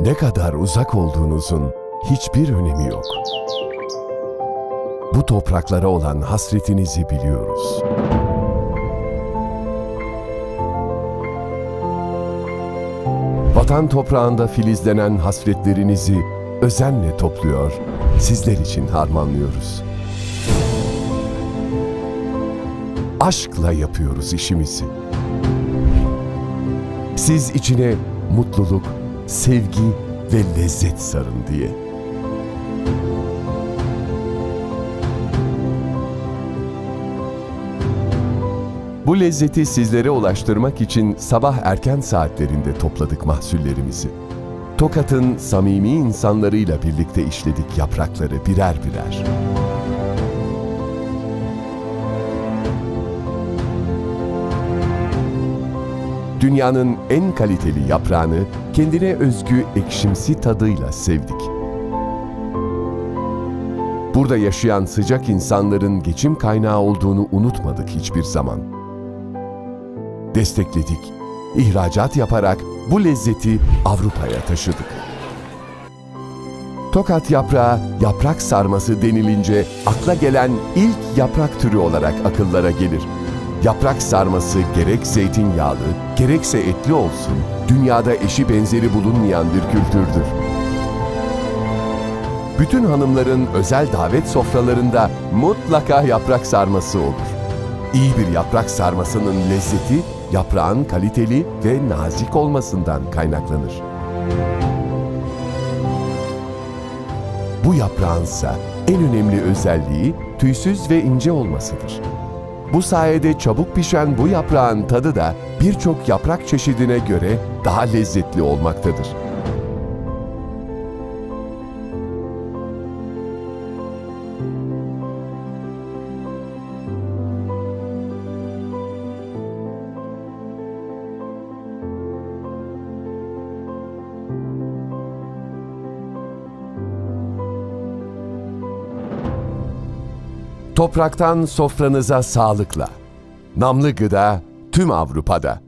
Ne kadar uzak olduğunuzun hiçbir önemi yok. Bu topraklara olan hasretinizi biliyoruz. Vatan toprağında filizlenen hasretlerinizi özenle topluyor, sizler için harmanlıyoruz. Aşkla yapıyoruz işimizi. Siz içine mutluluk, sevgi ve lezzet sarın diye. Bu lezzeti sizlere ulaştırmak için sabah erken saatlerinde topladık mahsullerimizi. Tokat'ın samimi insanlarıyla birlikte işledik yaprakları birer birer. Dünyanın en kaliteli yaprağını kendine özgü ekşimsi tadıyla sevdik. Burada yaşayan sıcak insanların geçim kaynağı olduğunu unutmadık hiçbir zaman. Destekledik, ihracat yaparak bu lezzeti Avrupa'ya taşıdık. Tokat yaprağı, yaprak sarması denilince akla gelen ilk yaprak türü olarak akıllara gelir. Yaprak sarması gerek zeytinyağlı, gerekse etli olsun, dünyada eşi benzeri bulunmayan bir kültürdür. Bütün hanımların özel davet sofralarında mutlaka yaprak sarması olur. İyi bir yaprak sarmasının lezzeti yaprağın kaliteli ve nazik olmasından kaynaklanır. Bu yaprağınsa en önemli özelliği tüysüz ve ince olmasıdır. Bu sayede çabuk pişen bu yaprağın tadı da birçok yaprak çeşidine göre daha lezzetli olmaktadır. Topraktan sofranıza sağlıkla. Namlı gıda tüm Avrupa'da.